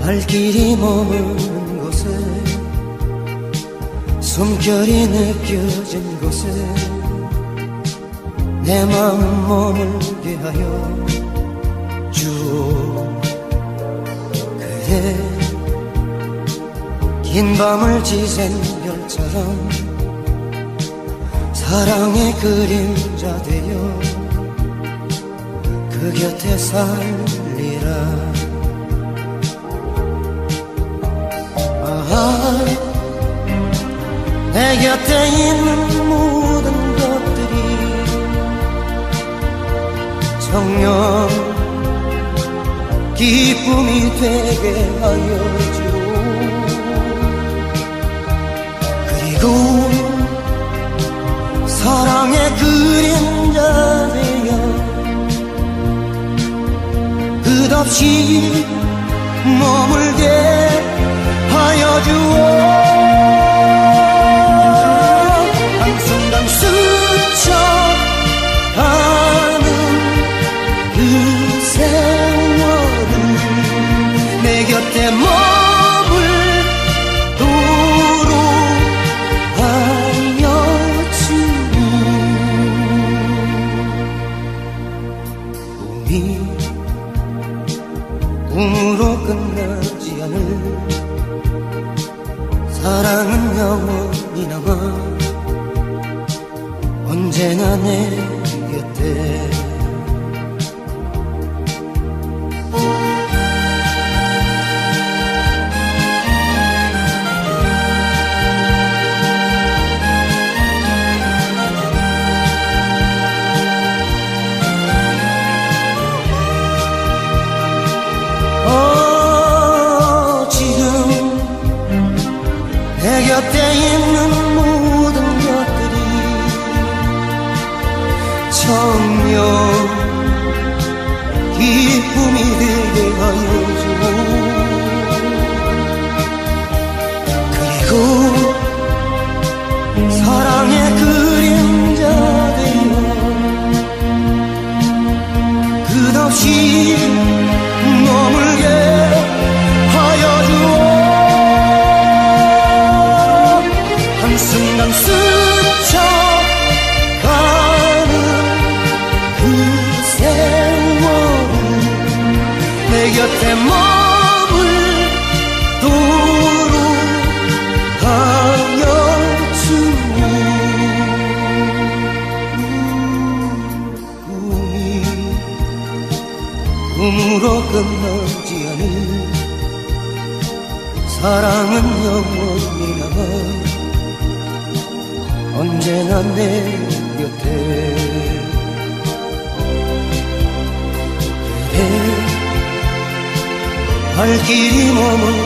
발길이 머무는 곳에 숨결이 느껴진 곳에 내 마음 머물게 하여 주오 그대 긴 밤을 지샌 별처럼 사랑의 그림자 되어 그 곁에 살 리라. 아하 내 곁에 있는 모든 것들이 정녕 기쁨이 되게 하여 주오 그리고 사랑의 그 끝없이 머물게 하여 주오 한순간 스쳐가는 그 세월을 내 곁에 꿈이 꿈으로 끝나지 않을 사랑은 영원히 남아 언제나 내 곁에 내곁 꿈으로 끝나지 않을 사랑은 영원히 남아 언제나 내 곁에. 그대 발길이 머무는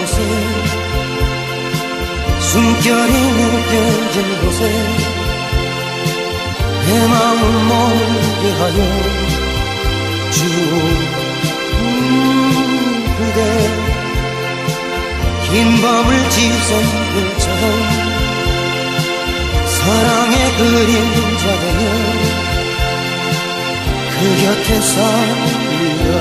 곳에 숨결이 느껴진 곳에 내 마음 머물게 하여 긴 밤을 지샌 별처럼 사랑의 그림자 되어 그 곁에 살리라